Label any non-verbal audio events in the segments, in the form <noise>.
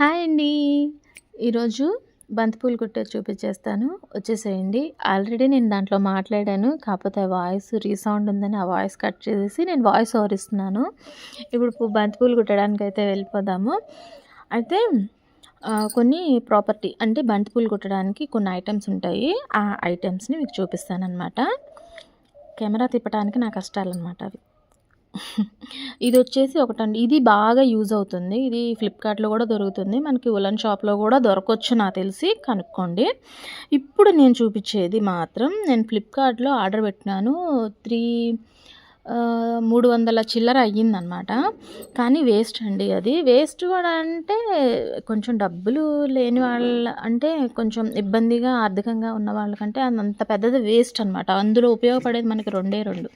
Hi అండి. ఈరోజు బంతిపూలు కుట్టేది చూపించేస్తాను. వచ్చేసేయండి. ఆల్రెడీ నేను దాంట్లో మాట్లాడాను. కాకపోతే వాయిస్ రీసౌండ్ ఉందని ఆ వాయిస్ కట్ చేసేసి నేను వాయిస్ ఓవర్ ఇస్తున్నాను. ఇప్పుడు బంతిపూలు కుట్టడానికి అయితే వెళ్ళిపోదాము. అయితే కొన్ని ప్రాపర్టీ అంటే బంతిపూలు కుట్టడానికి కొన్ని ఐటమ్స్ ఉంటాయి. ఆ ఐటమ్స్ని మీకు చూపిస్తాను అనమాట కెమెరా తిప్పడానికి నా కష్టాలన్నమాట అవి. ఇది వచ్చేసి ఒకటండి. ఇది బాగా యూజ్ అవుతుంది. ఇది ఫ్లిప్కార్ట్లో కూడా దొరుకుతుంది. మనకి ఉలన్ షాప్లో కూడా దొరకవచ్చు నాకు తెలిసి. కనుక్కోండి. ఇప్పుడు నేను చూపించేది మాత్రం నేను ఫ్లిప్కార్ట్లో ఆర్డర్ పెట్టినాను. త్రీ మూడు వందల చిల్లర అయ్యిందనమాట కానీ వేస్ట్ అండి అది. వేస్ట్ కూడా అంటే కొంచెం డబ్బులు లేని వాళ్ళ అంటే కొంచెం ఇబ్బందిగా ఆర్థికంగా ఉన్న వాళ్ళకంటే అది అంత పెద్దది వేస్ట్ అనమాట అందులో ఉపయోగపడేది మనకి రెండే రెండు.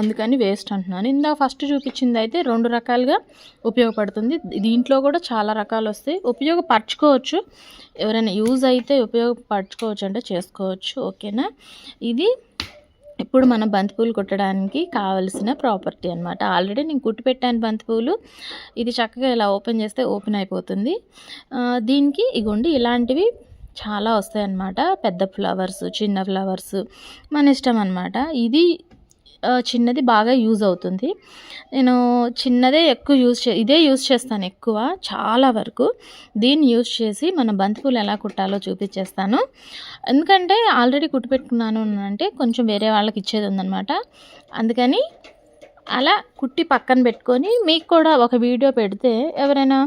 అందుకని వేస్ట్ అంటున్నాను. ఇందా ఫస్ట్ చూపించింది అయితే రెండు రకాలుగా ఉపయోగపడుతుంది. దీంట్లో కూడా చాలా రకాలు వస్తాయి. ఉపయోగపరచుకోవచ్చు. ఎవరైనా యూజ్ అయితే ఉపయోగపరచుకోవచ్చు అంటే చేసుకోవచ్చు. ఓకేనా? ఇది ఇప్పుడు మనం బంతిపూలు కుట్టడానికి కావలసిన ప్రాపర్టీ అనమాట ఆల్రెడీ నేను కుట్టి పెట్టాను బంతిపూలు ఇది చక్కగా ఇలా ఓపెన్ చేస్తే ఓపెన్ అయిపోతుంది. దీనికి ఇగోండి ఇలాంటివి చాలా వస్తాయి అన్నమాట పెద్ద ఫ్లవర్స్ చిన్న ఫ్లవర్స్ మన ఇష్టం అనమాట ఇది చిన్నది బాగా యూజ్ అవుతుంది. నేను చిన్నదే ఎక్కువ యూజ్ చే ఇదే యూజ్ చేస్తాను ఎక్కువ చాలా వరకు. దీన్ని యూజ్ చేసి మన బంతిపూలు ఎలా కుట్టాలో చూపించేస్తాను. ఎందుకంటే ఆల్రెడీ కుట్టి పెట్టుకున్నాను అంటే కొంచెం వేరే వాళ్ళకి ఇచ్చేది ఉందన్నమాట. అందుకని అలా కుట్టి పక్కన పెట్టుకొని మీకు కూడా ఒక వీడియో పెడితే ఎవరైనా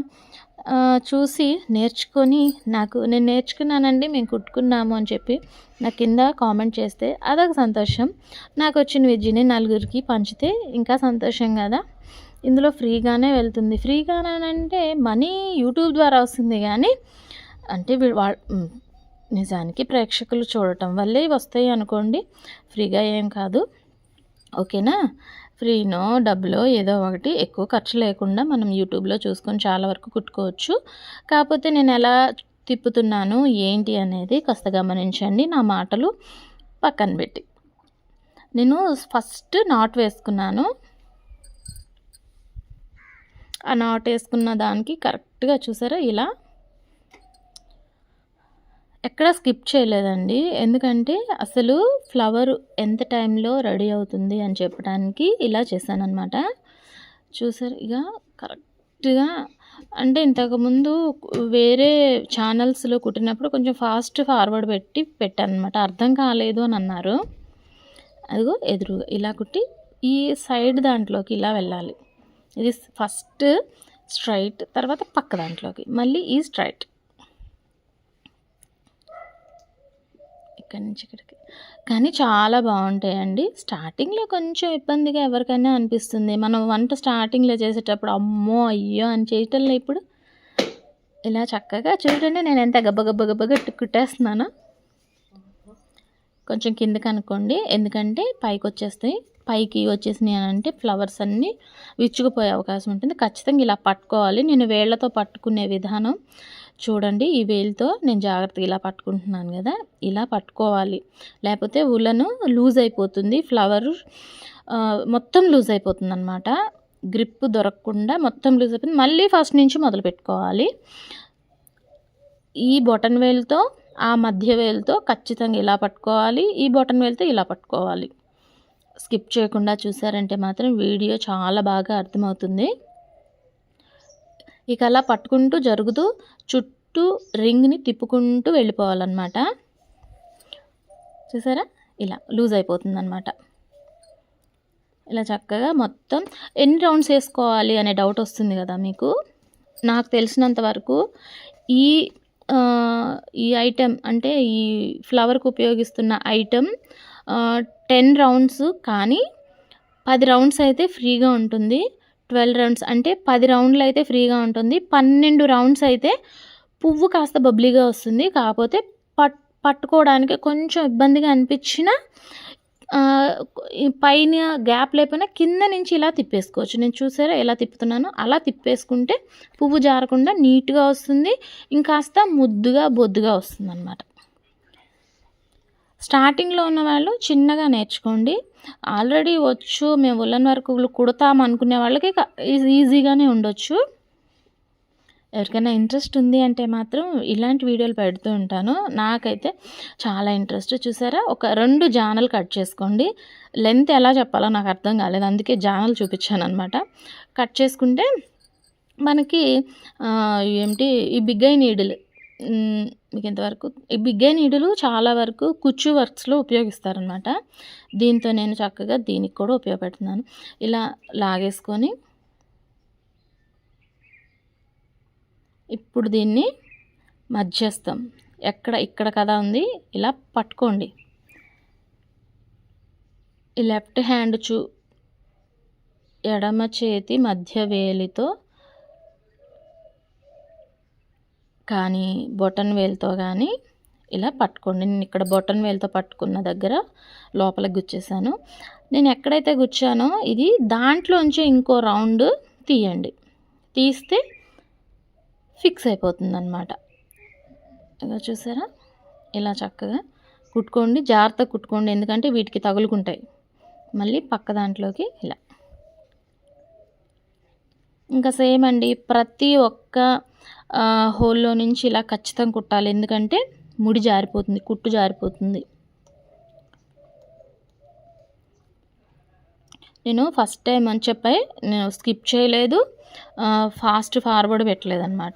చూసి నేర్చుకొని నాకు నేను నేర్చుకున్నానండి మేము కుట్టుకున్నాము అని చెప్పి నా కింద కామెంట్ చేస్తే అదొక సంతోషం. నాకు వచ్చిన విద్యని నలుగురికి పంచితే ఇంకా సంతోషం కదా. ఇందులో ఫ్రీగానే వెళ్తుంది. ఫ్రీగానంటే మనీ యూట్యూబ్ ద్వారా వస్తుంది కానీ అంటే వా నిజానికి ప్రేక్షకులు చూడటం వల్లే వస్తాయి అనుకోండి. ఫ్రీగా ఏం కాదు. ఓకేనా? ఫ్రీనో డబ్బులో ఏదో ఒకటి ఎక్కువ ఖర్చు లేకుండా మనం యూట్యూబ్లో చూసుకొని చాలా వరకు కుట్టుకోవచ్చు. కాకపోతే నేను ఎలా తిప్పుతున్నాను ఏంటి అనేది కాస్త గమనించండి. నా మాటలు పక్కన పెట్టి. నేను ఫస్ట్ నాట్ వేసుకున్నాను. ఆ నాట్ వేసుకున్న దానికి కరెక్ట్గా చూసారా? ఇలా ఎక్కడ స్కిప్ చేయలేదండి. ఎందుకంటే అసలు ఫ్లవర్ ఎంత టైంలో రెడీ అవుతుంది అని చెప్పడానికి ఇలా చేశానమాట చూసారు ఇక కరెక్ట్గా అంటే ఇంతకుముందు వేరే ఛానల్స్లో కుట్టినప్పుడు కొంచెం ఫాస్ట్ ఫార్వర్డ్ పెట్టి పెట్టాను అనమాట అర్థం కాలేదు అని అన్నారు. అదిగో ఎదురుగా ఇలా కుట్టి ఈ సైడ్ దాంట్లోకి ఇలా వెళ్ళాలి. ఇది ఫస్ట్ స్ట్రైట్ తర్వాత పక్క దాంట్లోకి మళ్ళీ ఈ స్ట్రైట్. ఇక్కడి నుంచి ఇక్కడికి. కానీ చాలా బాగుంటాయండి. స్టార్టింగ్లో కొంచెం ఇబ్బందిగా ఎవరికైనా అనిపిస్తుంది. మనం వంట స్టార్టింగ్లో చేసేటప్పుడు అమ్మో అయ్యో అని చేయటంలో ఇప్పుడు ఇలా చక్కగా చూడండి. నేను ఎంత గబ్బ గబ్బ కుట్టేస్తున్నాను. కొంచెం కిందకి అనుకోండి. ఎందుకంటే పైకి వచ్చేస్తాయి. పైకి వచ్చేసినాయి అని అంటే ఫ్లవర్స్ అన్నీ విచ్చుకుపోయే అవకాశం ఉంటుంది. ఖచ్చితంగా ఇలా పట్టుకోవాలి. నేను వేళ్ళతో పట్టుకునే విధానం. చూడండి ఈ వేలుతో నేను జాగ్రత్తగా ఇలా పట్టుకుంటున్నాను కదా ఇలా పట్టుకోవాలి. లేకపోతే ఉలను లూజ్ అయిపోతుంది ఫ్లవర్ మొత్తం లూజ్ అయిపోతుంది అనమాట గ్రిప్ దొరకకుండా మొత్తం లూజ్ అయిపోతుంది. మళ్ళీ ఫస్ట్ నుంచి మొదలు పెట్టుకోవాలి. ఈ బొటన్ వేలుతో ఆ మధ్య వేలుతో ఖచ్చితంగా ఇలా పట్టుకోవాలి. ఈ బొటన్ వేలుతో ఇలా పట్టుకోవాలి. స్కిప్ చేయకుండా చూసారంటే మాత్రం వీడియో చాలా బాగా అర్థమవుతుంది. ఇక అలా పట్టుకుంటూ జరుగుతూ చుట్టూ రింగ్ని తిప్పుకుంటూ వెళ్ళిపోవాలన్నమాట. చూసారా? ఇలా లూజ్ అయిపోతుందన్నమాట. ఇలా చక్కగా మొత్తం ఎన్ని రౌండ్స్ వేసుకోవాలి అనే డౌట్ వస్తుంది కదా మీకు? నాకు తెలిసినంత వరకు ఈ ఈ ఐటెం అంటే ఈ ఫ్లవర్కి ఉపయోగిస్తున్న ఐటెం టెన్ రౌండ్స్ కానీ పది రౌండ్స్ అయితే ఫ్రీగా ఉంటుంది. ట్వెల్వ్ రౌండ్స్ అంటే పది రౌండ్లు అయితే ఫ్రీగా ఉంటుంది. పన్నెండు రౌండ్స్ అయితే పువ్వు కాస్త బబ్లీగా వస్తుంది. కాకపోతే పట్ పట్టుకోవడానికి కొంచెం ఇబ్బందిగా అనిపించిన పైన గ్యాప్ లేకపోయినా కింద నుంచి ఇలా తిప్పేసుకోవచ్చు. నేను చూసారా ఎలా తిప్పుతున్నానో? అలా తిప్పేసుకుంటే పువ్వు జారకుండా నీట్గా వస్తుంది. ఇంకాస్త ముద్దుగా బొద్దుగా వస్తుంది అనమాట స్టార్టింగ్లో ఉన్న వాళ్ళు చిన్నగా నేర్చుకోండి. ఆల్రెడీ వచ్చు మేము ఉల్లన్ వర్క్ కుడతాం అనుకునే వాళ్ళకి ఈజీ- ఈజీగానే ఉండొచ్చు. ఎవరికైనా ఇంట్రెస్ట్ ఉంది అంటే మాత్రం ఇలాంటి వీడియోలు పెడుతూ ఉంటాను. నాకైతే చాలా ఇంట్రెస్ట్. చూసారా? ఒక రెండు జానలు కట్ చేసుకోండి. లెంత్ ఎలా చెప్పాలో నాకు అర్థం కాలేదు. అందుకే జానలు చూపించాను అనమాట కట్ చేసుకుంటే మనకి ఏంటి ఈ బిగ్గై నీడిల్. మీకు ఎంతవరకు? ఈ బిగ్గే నీడులు చాలా వరకు కుచ్చు వర్క్స్లో ఉపయోగిస్తారనమాట. దీంతో నేను చక్కగా దీనికి కూడా ఉపయోగపెడుతున్నాను. ఇలా లాగేసుకొని ఇప్పుడు దీన్ని మధ్యస్థం. ఎక్కడ ఇక్కడ కదా ఉంది ఇలా పట్టుకోండి. ఈ లెఫ్ట్ హ్యాండ్ చూ ఎడమ చేతి మధ్య వేలితో కానీ బొటన్ వేలుతో కానీ ఇలా పట్టుకోండి. నేను ఇక్కడ బొటన్ వేలుతో పట్టుకున్న దగ్గర లోపలికి గుచ్చేసాను. నేను ఎక్కడైతే గుచ్చానో ఇది దాంట్లోంచి ఇంకో రౌండ్ తీయండి. తీస్తే ఫిక్స్ అయిపోతుంది అనమాట ఇలా చూసారా? ఇలా చక్కగా కుట్టుకోండి. జాగ్రత్తగా కుట్టుకోండి. ఎందుకంటే వీటికి తగులుకుంటాయి. మళ్ళీ పక్క దాంట్లోకి ఇలా. ఇంకా సేమ్ అండి. ప్రతి ఒక్క హోల్లో నుంచి ఇలా ఖచ్చితంగా కుట్టాలి. ఎందుకంటే ముడి జారిపోతుంది కుట్టు జారిపోతుంది. నేను ఫస్ట్ టైం అని చెప్పి నేను స్కిప్ చేయలేదు. ఫాస్ట్ ఫార్వర్డ్ పెట్టలేదు అనమాట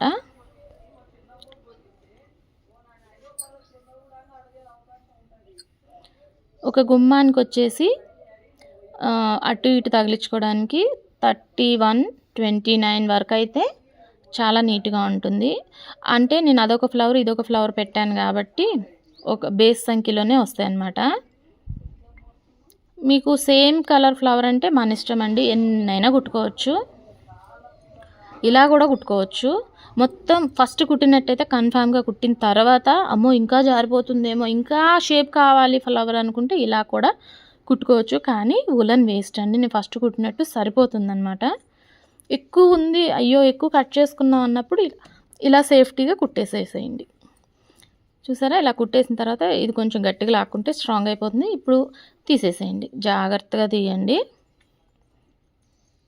ఒక గుమ్మానికి వచ్చేసి అటు ఇటు తగిలించుకోవడానికి థర్టీ వన్ ట్వంటీ నైన్ వరకు అయితే చాలా నీట్గా ఉంటుంది. అంటే నేను అదొక ఫ్లవర్ ఇదొక ఫ్లవర్ పెట్టాను కాబట్టి ఒక బేస్ సంఖ్యలోనే వస్తాయి అన్నమాట మీకు సేమ్ కలర్ ఫ్లవర్ అంటే మన ఇష్టం అండి. ఎన్నైనా కుట్టుకోవచ్చు. ఇలా కూడా కుట్టుకోవచ్చు. మొత్తం ఫస్ట్ కుట్టినట్టయితే కన్ఫామ్గా కుట్టిన తర్వాత అమ్మో ఇంకా జారిపోతుందేమో ఇంకా షేప్ కావాలి ఫ్లవర్ అనుకుంటే ఇలా కూడా కుట్టుకోవచ్చు. కానీ ఉలన్ వేస్ట్ అండి. నేను ఫస్ట్ కుట్టినట్టు సరిపోతుందన్నమాట. ఎక్కువ ఉంది అయ్యో ఎక్కువ కట్ చేసుకున్నాం అన్నప్పుడు ఇలా- సేఫ్టీగా కుట్టేసేసేయండి. చూసారా? ఇలా కుట్టేసిన తర్వాత ఇది కొంచెం గట్టిగా లాక్కుంటే స్ట్రాంగ్ అయిపోతుంది. ఇప్పుడు తీసేసేయండి. జాగ్రత్తగా తీయండి.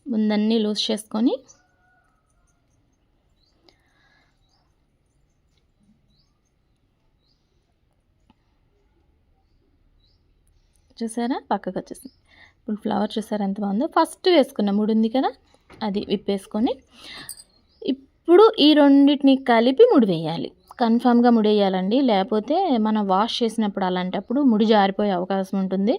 ముందన్నీ లూజ్ చేసుకొని చూసారా? పక్కకు వచ్చేసింది ఇప్పుడు ఫ్లవర్ చూసారా ఎంత బాగుందో? ఫస్ట్ వేసుకున్న మూడు ఉంది కదా? అది విప్పేసుకొని ఇప్పుడు ఈ రెండింటిని కలిపి ముడి వేయాలి కన్ఫామ్గా ముడేయాలండి. లేకపోతే మనం వాష్ చేసినప్పుడు అలాంటప్పుడు ముడి జారిపోయే అవకాశం ఉంటుంది.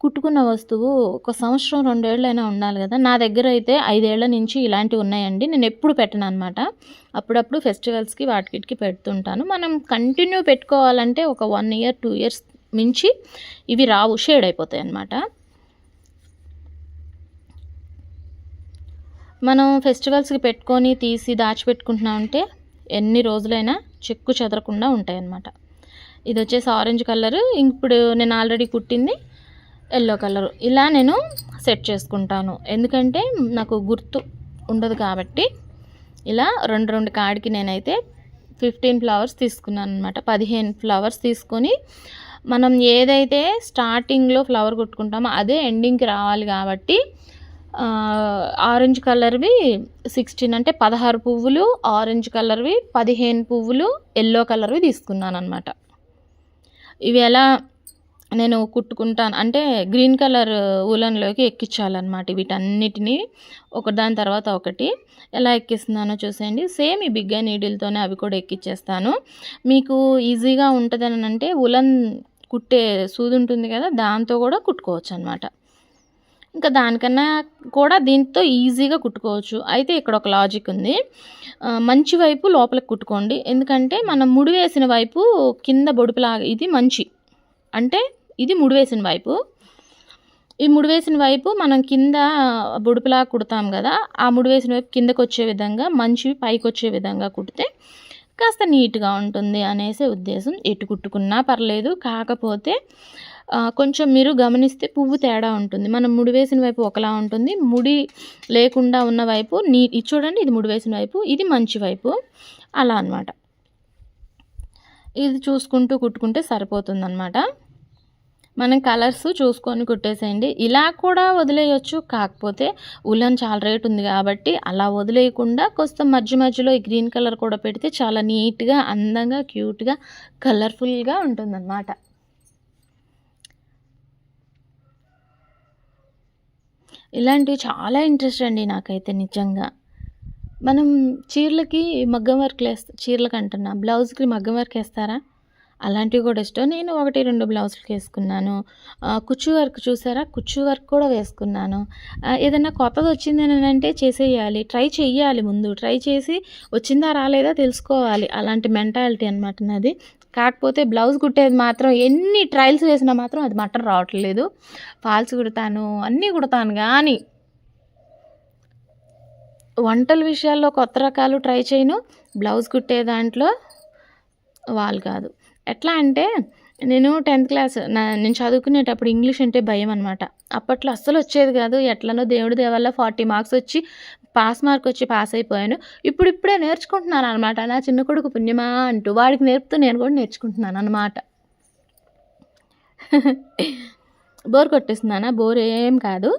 కుట్టుకున్న వస్తువు ఒక సంవత్సరం రెండేళ్ళైనా ఉండాలి కదా. నా దగ్గర అయితే ఐదేళ్ళ నుంచి ఇలాంటివి ఉన్నాయండి. నేను ఎప్పుడు పెట్టను అనమాట అప్పుడప్పుడు ఫెస్టివల్స్కి వాటికి పెడుతుంటాను. మనం కంటిన్యూ పెట్టుకోవాలంటే ఒక వన్ ఇయర్ టూ ఇయర్స్ మించి ఇవి రావు షేడ్ అయిపోతాయి అన్నమాట. మనం ఫెస్టివల్స్కి పెట్టుకొని తీసి దాచిపెట్టుకుంటున్నామంటే ఎన్ని రోజులైనా చెక్కు చెదరకుండా ఉంటాయన్నమాట. ఇది వచ్చేసి ఆరెంజ్ కలర్ ఇప్పుడు నేను ఆల్రెడీ కుట్టింది ఎల్లో కలర్. ఇలా నేను సెట్ చేసుకుంటాను. ఎందుకంటే నాకు గుర్తు ఉండదు కాబట్టి ఇలా రెండు రెండు కాడికి నేనైతే ఫిఫ్టీన్ ఫ్లవర్స్ తీసుకున్నాను అనమాట పదిహేను ఫ్లవర్స్ తీసుకొని మనం ఏదైతే స్టార్టింగ్లో ఫ్లవర్ కుట్టుకుంటామో అదే ఎండింగ్కి రావాలి కాబట్టి ఆరెంజ్ కలర్వి సిక్స్టీన్ అంటే పదహారు పువ్వులు ఆరెంజ్ కలర్వి పదిహేను పువ్వులు ఎల్లో కలర్వి తీసుకున్నాను అనమాట ఇవి ఎలా నేను కుట్టుకుంటాను అంటే గ్రీన్ కలర్ ఉలన్లోకి ఎక్కించాలన్నమాట వీటన్నిటిని ఒకదాని తర్వాత ఒకటి. ఎలా ఎక్కిస్తున్నానో చూసేయండి. సేమ్ ఈ బిగ్గ నీడిల్తోనే అవి కూడా ఎక్కిచ్చేస్తాను. మీకు ఈజీగా ఉంటుందని అంటే ఉలన్ కుట్టే సూది ఉంటుంది కదా దాంతో కూడా కుట్టుకోవచ్చు అనమాట ఇంకా దానికన్నా కూడా దీంతో ఈజీగా కుట్టుకోవచ్చు. అయితే ఇక్కడ ఒక లాజిక్ ఉంది. మంచి వైపు లోపలికి కుట్టుకోండి. ఎందుకంటే మనం ముడి వేసిన వైపు కింద బొడుపులాగా ఇది మంచి. అంటే ఇది ముడి వేసిన వైపు. ఈ ముడి వేసిన వైపు మనం కింద బొడుపులా కుడతాం కదా ఆ ముడివేసిన వైపు కిందకు వచ్చే విధంగా మంచివి పైకి వచ్చే విధంగా కుడితే కాస్త నీట్గా ఉంటుంది అనేసి ఉద్దేశం. ఎటు కుట్టుకున్నా పర్లేదు. కాకపోతే కొంచెం మీరు గమనిస్తే పువ్వు తేడా ఉంటుంది. మనం ముడి వేసిన వైపు ఒకలా ఉంటుంది. ముడి లేకుండా ఉన్న వైపు నీ ఇది చూడండి ఇది ముడి వేసిన వైపు ఇది మంచి వైపు. అలా అన్నమాట. ఇది చూసుకుంటూ కుట్టుకుంటే సరిపోతుంది అనమాట మనం కలర్స్ చూసుకొని కుట్టేసేయండి. ఇలా కూడా వదిలేయచ్చు. కాకపోతే ఉలన్ చాలా రేట్ ఉంది కాబట్టి అలా వదిలేయకుండా కొంచెం మధ్య మధ్యలో ఈ గ్రీన్ కలర్ కూడా పెడితే చాలా నీట్గా అందంగా క్యూట్గా కలర్ఫుల్గా ఉంటుందన్నమాట. ఇలాంటివి చాలా ఇంట్రెస్ట్ అండి నాకైతే నిజంగా. మనం చీరలకి మగ్గం వర్క్ వేస్తా చీరలకు అంటున్నా బ్లౌజ్కి మగ్గం వర్క్ వేస్తారా? అలాంటివి కూడా ఇష్టం. నేను ఒకటి రెండు బ్లౌజులు వేసుకున్నాను. కుచ్చు వర్క్ చూసారా? కుచ్చు వర్క్ కూడా వేసుకున్నాను. ఏదైనా కొత్తది వచ్చింది అని అంటే చేసేయాలి. ట్రై చేయాలి ముందు. ట్రై చేసి వచ్చిందా రాలేదా తెలుసుకోవాలి. అలాంటి మెంటాలిటీ అనమాట నాది. కాకపోతే బ్లౌజ్ కుట్టేది మాత్రం ఎన్ని ట్రయల్స్ వేసినా మాత్రం అది మటన్ రావట్లేదు. ఫాల్స్ కుడతాను అన్నీ కుడతాను కానీ వంటల విషయాల్లో కొత్త రకాలు ట్రై చేయను. బ్లౌజ్ కుట్టే దాంట్లో వాళ్ళు కాదు. ఎట్లా అంటే నేను టెన్త్ క్లాస్ నా నేను చదువుకునేటప్పుడు ఇంగ్లీష్ అంటే భయం అనమాట అప్పట్లో అస్సలు వచ్చేది కాదు. ఎట్లనో దేవుడి దేవల్ల ఫార్టీ మార్క్స్ వచ్చి పాస్ మార్క్ వచ్చి పాస్ అయిపోయాను. ఇప్పుడు ఇప్పుడే నేర్చుకుంటున్నాను అనమాట నా చిన్న కొడుకు పుణ్యమా అంటూ వాడికి నేర్పుతూ నేను కూడా నేర్చుకుంటున్నాను అనమాట <laughs> బోర్ కొట్టేస్తున్నానా? బోర్ ఏం కాదు.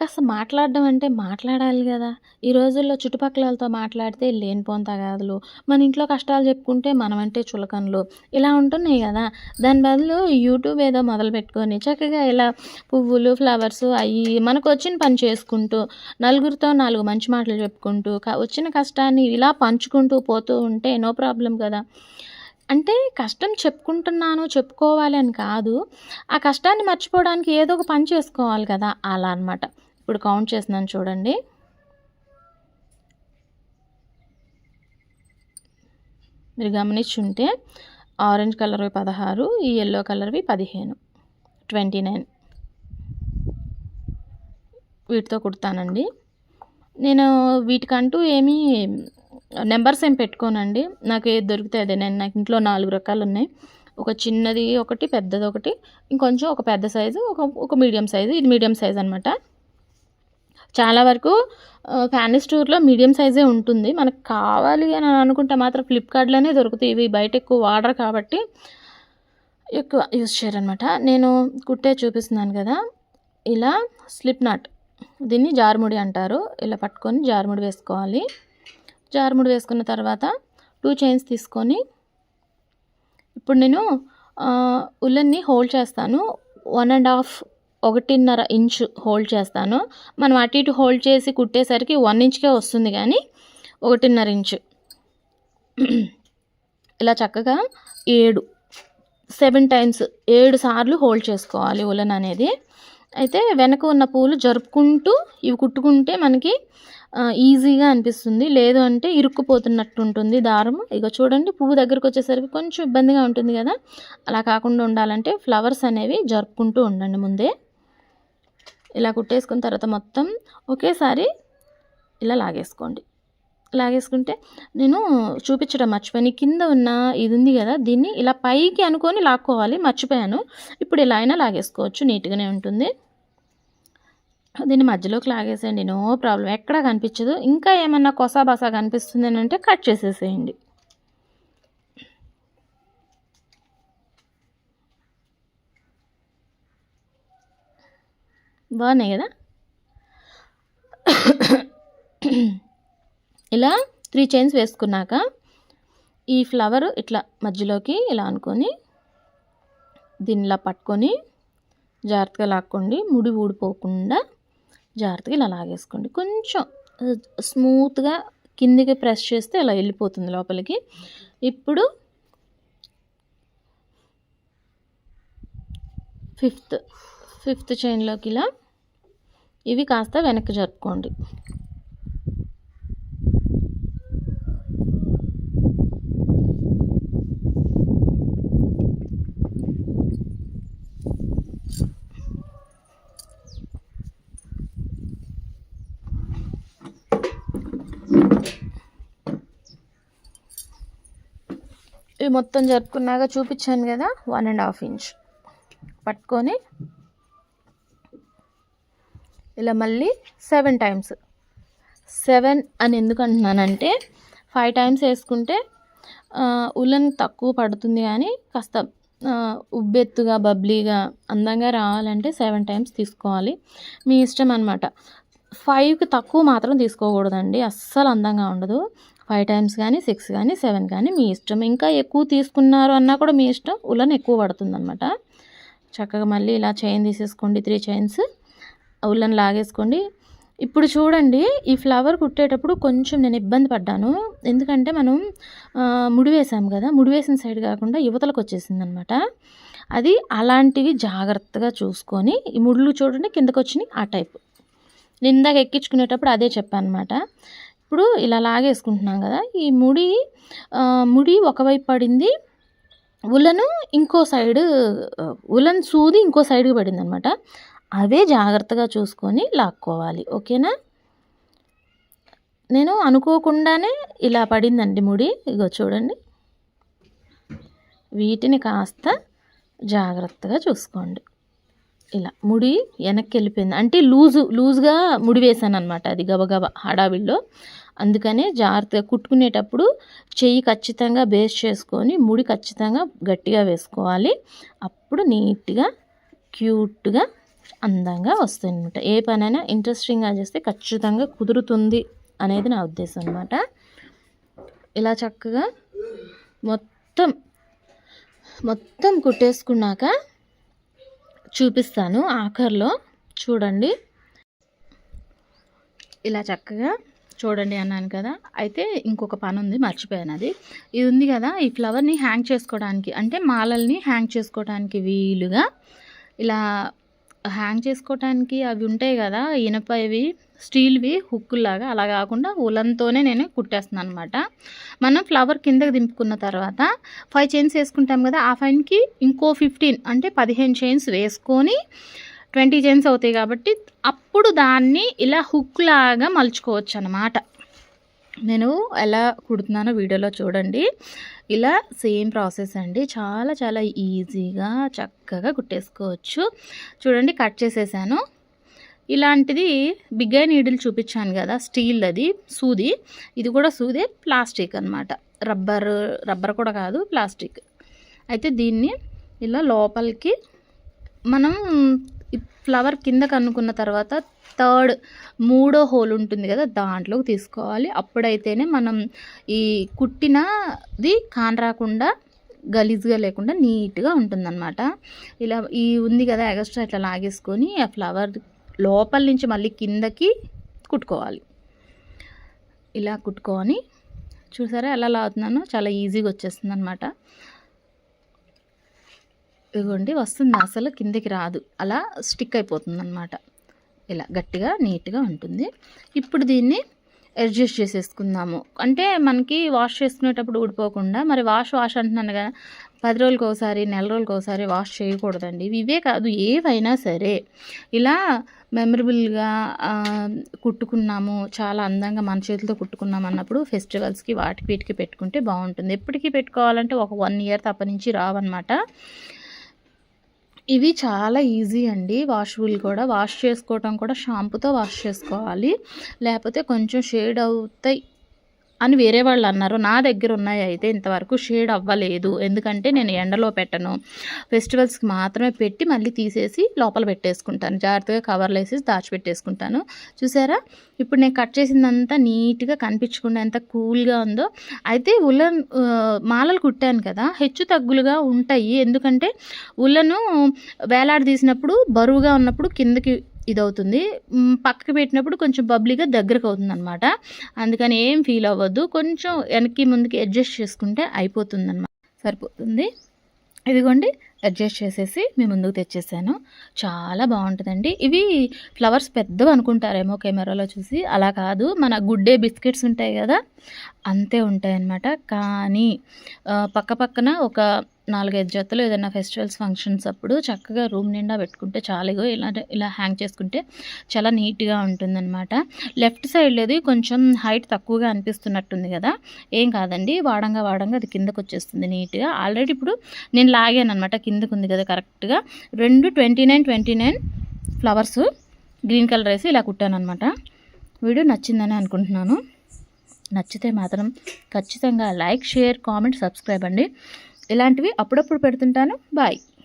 కాస్త మాట్లాడడం అంటే మాట్లాడాలి కదా. ఈ రోజుల్లో చుట్టుపక్కల వాళ్ళతో మాట్లాడితే లేనిపోని తగాదులు మన ఇంట్లో కష్టాలు చెప్పుకుంటే మనమంటే చులకనలు ఇలా ఉంటున్నాయి కదా. దాని బదులు యూట్యూబ్ ఏదో మొదలు పెట్టుకొని చక్కగా ఇలా పువ్వులు ఫ్లవర్స్ అవి మనకు వచ్చిన పని చేసుకుంటూ నలుగురితో నాలుగు మంచి మాటలు చెప్పుకుంటూ వచ్చిన కష్టాన్ని ఇలా పంచుకుంటూ పోతూ ఉంటే నో ప్రాబ్లం కదా. అంటే కష్టం చెప్పుకుంటున్నాను చెప్పుకోవాలి అని కాదు ఆ కష్టాన్ని మర్చిపోవడానికి ఏదో ఒక పని చేసుకోవాలి కదా. అలా అనమాట ఇప్పుడు కౌంట్ చేస్తున్నాను చూడండి. మీరు గమనించుంటే ఆరెంజ్ కలర్వి పదహారు ఈ ఎల్లో కలర్వి పదిహేను. ట్వంటీ నైన్ వీటితో కుడతానండి. నేను వీటికంటూ ఏమీ నెంబర్స్ ఏం పెట్టుకోనండి. నాకు ఏది దొరికితే అదే. నేను నాకు ఇంట్లో నాలుగు రకాలు ఉన్నాయి. ఒక చిన్నది ఒకటి పెద్దది ఒకటి ఇంకొంచెం ఒక పెద్ద సైజు ఒక ఒక మీడియం సైజు ఇది మీడియం సైజ్ అనమాట చాలా వరకు ఫ్యానీ స్టోర్లో మీడియం సైజే ఉంటుంది. మనకు కావాలి అని అనుకుంటే మాత్రం ఫ్లిప్కార్ట్లోనే దొరుకుతాయి. ఇవి బయట ఎక్కువ వాడరు కాబట్టి ఎక్కువ యూజ్ చేయరనమాట నేను కుట్టే చూపిస్తున్నాను కదా ఇలా స్లిప్ నాట్ దీన్ని జారుముడి అంటారు. ఇలా పట్టుకొని జారుముడి వేసుకోవాలి. జారుముడి వేసుకున్న తర్వాత టూ చైన్స్ తీసుకొని ఇప్పుడు నేను ఉల్లన్ని హోల్డ్ చేస్తాను. వన్ అండ్ హాఫ్ ఒకటిన్నర ఇంచు హోల్డ్ చేస్తాను. మనం అటు ఇటు హోల్డ్ చేసి కుట్టేసరికి వన్ ఇంచ్కే వస్తుంది కానీ ఒకటిన్నర ఇంచు. ఇలా చక్కగా ఏడు సెవెన్ టైమ్స్ ఏడు సార్లు హోల్డ్ చేసుకోవాలి ఉలన్ అనేది. అయితే వెనక ఉన్న పూలు జరుపుకుంటూ ఇవి కుట్టుకుంటే మనకి ఈజీగా అనిపిస్తుంది. లేదు అంటే ఇరుక్కుపోతున్నట్టు ఉంటుంది దారం. ఇక చూడండి పువ్వు దగ్గరకు వచ్చేసరికి కొంచెం ఇబ్బందిగా ఉంటుంది కదా. అలా కాకుండా ఉండాలంటే ఫ్లవర్స్ అనేవి జరుపుకుంటూ ఉండండి ముందే. ఇలా కుట్టేసుకున్న తర్వాత మొత్తం ఒకేసారి ఇలా లాగేసుకోండి. లాగేసుకుంటే నేను చూపించడం మర్చిపోయాను. కింద ఉన్న ఇది ఉంది కదా దీన్ని ఇలా పైకి అనుకొని లాక్కోవాలి. మర్చిపోయాను. ఇప్పుడు ఇలా అయినా లాగేసుకోవచ్చు. నీట్గానే ఉంటుంది. దీన్ని మధ్యలోకి లాగేసేయండి. No problem. ఎక్కడా కనిపించదు. ఇంకా ఏమన్నా కొసా బసా కనిపిస్తుంది అంటే కట్ చేసేసేయండి. బాగున్నాయి కదా? ఇలా త్రీ చైన్స్ వేసుకున్నాక ఈ ఫ్లవర్ ఇట్లా మధ్యలోకి ఇలా అనుకొని దీనిలా పట్టుకొని జాగ్రత్తగా లాక్కోండి. ముడి ఊడిపోకుండా జాగ్రత్తగా ఇలా లాగేసుకోండి. కొంచెం స్మూత్గా కిందికి ప్రెస్ చేస్తే ఇలా వెళ్ళిపోతుంది లోపలికి. ఇప్పుడు ఫిఫ్త్ ఫిఫ్త్ చైన్లోకి ఇలా ఇవి కాస్త వెనక్కి జరుపుకోండి. ఇవి మొత్తం జరుపుకున్నాక చూపించాను కదా వన్ అండ్ హాఫ్ ఇంచ్ పట్టుకొని ఇలా మళ్ళీ సెవెన్ టైమ్స్ సెవెన్ అని ఎందుకు అంటున్నానంటే ఫైవ్ టైమ్స్ వేసుకుంటే ఉలన్ తక్కువ పడుతుంది కానీ కాస్త ఉబ్బెత్తుగా బబ్లీగా అందంగా రావాలంటే సెవెన్ టైమ్స్ తీసుకోవాలి. మీ ఇష్టం అనమాట ఫైవ్కి తక్కువ మాత్రం తీసుకోకూడదండి. అస్సలు అందంగా ఉండదు. ఫైవ్ టైమ్స్ కానీ సిక్స్ కానీ సెవెన్ కానీ మీ ఇష్టం. ఇంకా ఎక్కువ తీసుకున్నారు అన్నా కూడా మీ ఇష్టం. ఉలన్ ఎక్కువ పడుతుంది చక్కగా మళ్ళీ ఇలా చైన్ తీసేసుకోండి త్రీ చైన్స్ ఉల్లన్ లాగేసుకోండి. ఇప్పుడు చూడండి ఈ ఫ్లవర్ కుట్టేటప్పుడు కొంచెం నేను ఇబ్బంది పడ్డాను. ఎందుకంటే మనం ముడి వేసాం కదా ముడి వేసిన సైడ్ కాకుండా యువతలకు వచ్చేసింది అనమాట అది అలాంటివి జాగ్రత్తగా చూసుకొని ఈ ముడులు చూడండి కిందకు వచ్చినాయి ఆ టైప్. నేను ఇందాక ఎక్కించుకునేటప్పుడు అదే చెప్పాను అనమాట ఇప్పుడు ఇలా లాగేసుకుంటున్నాం కదా ఈ ముడి ముడి ఒకవైపు పడింది ఉలను ఇంకో సైడ్ ఉలన్ సూది ఇంకో సైడ్కి పడింది అనమాట అవే జాగ్రత్తగా చూసుకొని లాక్కోవాలి. ఓకేనా? నేను అనుకోకుండానే ఇలా పడిందండి ముడి. ఇగో చూడండి. వీటిని కాస్త జాగ్రత్తగా చూసుకోండి. ఇలా ముడి వెనక్కి వెళ్ళిపోయింది. అంటే లూజు లూజుగా ముడి వేసాను అనమాట అది గబగబ హడావిడిలో. అందుకనే జాగ్రత్తగా కుట్టుకునేటప్పుడు చెయ్యి ఖచ్చితంగా బేస్ చేసుకొని ముడి ఖచ్చితంగా గట్టిగా వేసుకోవాలి. అప్పుడు నీట్గా క్యూట్గా అందంగా వస్తుంది అనమాట ఏ పనైనా ఇంట్రెస్టింగ్గా చేస్తే ఖచ్చితంగా కుదురుతుంది అనేది నా ఉద్దేశం అనమాట ఇలా చక్కగా మొత్తం మొత్తం కుట్టేసుకున్నాక చూపిస్తాను ఆఖర్లో. చూడండి. ఇలా చక్కగా చూడండి అన్నాను కదా. అయితే ఇంకొక పని ఉంది మర్చిపోయాను అది. ఇది ఉంది కదా ఈ ఫ్లవర్ని హ్యాంగ్ చేసుకోవడానికి అంటే మాలల్ని హ్యాంగ్ చేసుకోవడానికి వీలుగా ఇలా హ్యాంగ్ చేసుకోవటానికి అవి ఉంటాయి కదా ఇనపవి స్టీల్వి హుక్కులాగా. అలా కాకుండా ఉలంతోనే నేను కుట్టేస్తున్నాను అనమాట మనం ఫ్లవర్ కిందకి దింపుకున్న తర్వాత ఫైవ్ చైన్స్ వేసుకుంటాం కదా ఆ ఫైన్కి ఇంకో ఫిఫ్టీన్ అంటే పదిహేను చైన్స్ వేసుకొని ట్వంటీ చైన్స్ అవుతాయి కాబట్టి అప్పుడు దాన్ని ఇలా హుక్ లాగా మలుచుకోవచ్చు అనమాట నేను ఎలా కుడుతున్నానో వీడియోలో చూడండి. ఇలా సేమ్ ప్రాసెస్ అండి. చాలా చాలా ఈజీగా చక్కగా కుట్టేసుకోవచ్చు. చూడండి కట్ చేసేసాను. ఇలాంటిది బిగ్గై నీడిల్ చూపించాను కదా స్టీల్ అది సూది. ఇది కూడా సూదే ప్లాస్టిక్ అనమాట రబ్బర్ రబ్బర్ కూడా కాదు ప్లాస్టిక్. అయితే దీన్ని ఇలా లోపలికి మనం ఫ్లవర్ కిందకు అనుకున్న తర్వాత థర్డ్ మూడో హోల్ ఉంటుంది కదా దాంట్లోకి తీసుకోవాలి. అప్పుడైతేనే మనం ఈ కుట్టినది కాన్ రాకుండా గలీజ్గా లేకుండా నీట్గా ఉంటుందన్నమాట. ఇలా ఈ ఉంది కదా ఎగస్ట్రా ఇట్లా లాగేసుకొని ఆ ఫ్లవర్ లోపల నుంచి మళ్ళీ కిందకి కుట్టుకోవాలి. ఇలా కుట్టుకొని చూసారా ఎలా లాగుతున్నానో? చాలా ఈజీగా వచ్చేస్తుంది అనమాట ఇదిగోండి వస్తుంది. అసలు కిందకి రాదు. అలా స్టిక్ అయిపోతుంది అనమాట ఇలా గట్టిగా నీట్గా ఉంటుంది. ఇప్పుడు దీన్ని అడ్జస్ట్ చేసేసుకుందాము. అంటే మనకి వాష్ చేసుకునేటప్పుడు ఊడిపోకుండా మరి వాష్ వాష్ అంటున్నాను కదా పది రోజులకి ఒకసారి నెల రోజులకి ఒకసారి వాష్ చేయకూడదండి. ఇవే కాదు ఏవైనా సరే. ఇలా మెమరబుల్గా కుట్టుకున్నాము చాలా అందంగా మన చేతితో కుట్టుకున్నాం అన్నప్పుడు ఫెస్టివల్స్కి వాటికి వీటికి పెట్టుకుంటే బాగుంటుంది. ఎప్పటికీ పెట్టుకోవాలంటే ఒక వన్ ఇయర్ తప్ప నుంచి రావన్నమాట. ఇవి చాలా ఈజీ అండి. వాషబుల్ కూడా వాష్ చేసుకోవటం కూడా షాంపూతో వాష్ చేసుకోవాలి. లేకపోతే కొంచెం షేడ్ అవుతాయి అని వేరే వాళ్ళు అన్నారు. నా దగ్గర ఉన్నాయి అయితే ఇంతవరకు షేడ్ అవ్వలేదు. ఎందుకంటే నేను ఎండలో పెట్టను. ఫెస్టివల్స్కి మాత్రమే పెట్టి మళ్ళీ తీసేసి లోపల పెట్టేసుకుంటాను. జాగ్రత్తగా కవర్లు వేసేసి దాచిపెట్టేసుకుంటాను. చూసారా? ఇప్పుడు నేను కట్ చేసిందంతా నీట్గా కనిపించకుండా ఎంత కూల్గా ఉందో. అయితే ఉలన్ మాలలు కుట్టాను కదా. హెచ్చు తగ్గులుగా ఉంటాయి. ఎందుకంటే ఉలను వేలాడదీసినప్పుడు బరువుగా ఉన్నప్పుడు కిందకి ఇదవుతుంది. పక్కకి పెట్టినప్పుడు కొంచెం బబ్లీగా దగ్గరకు అవుతుంది అనమాట అందుకని ఏం ఫీల్ అవ్వద్దు. కొంచెం వెనక్కి ముందుకి అడ్జస్ట్ చేసుకుంటే అయిపోతుంది అనమాట సరిపోతుంది. ఇదిగోండి అడ్జస్ట్ చేసేసి మీ ముందుకు తెచ్చేసాను. చాలా బాగుంటుందండి. ఇవి ఫ్లవర్స్ పెద్దవి అనుకుంటారేమో కెమెరాలో చూసి. అలా కాదు. మన గుడ్ డే బిస్కెట్స్ ఉంటాయి కదా అంతే ఉంటాయి కానీ పక్క పక్కన ఒక నాలుగైదు జతలు ఏదైనా ఫెస్టివల్స్ ఫంక్షన్స్ అప్పుడు చక్కగా రూమ్ నిండా పెట్టుకుంటే చాలా. ఇలా ఇలా హ్యాంగ్ చేసుకుంటే చాలా నీట్గా ఉంటుందన్నమాట. లెఫ్ట్ సైడ్ లేదు కొంచెం హైట్ తక్కువగా అనిపిస్తున్నట్టుంది కదా. ఏం కాదండి వాడంగా వాడంగా అది కిందకు వచ్చేస్తుంది నీట్గా. ఆల్రెడీ ఇప్పుడు నేను లాగాను అనమాట కిందకు ఉంది కదా కరెక్ట్గా. రెండు twenty nine twenty nine flowers green colour వేసి ఇలా కుట్టాను అనమాట వీడియో నచ్చిందని అనుకుంటున్నాను. నచ్చితే మాత్రం ఖచ్చితంగా లైక్ షేర్ కామెంట్ సబ్స్క్రైబ్ అండి. ఇలాంటివి అప్పుడప్పుడు పెడుతుంటాను. బాయ్.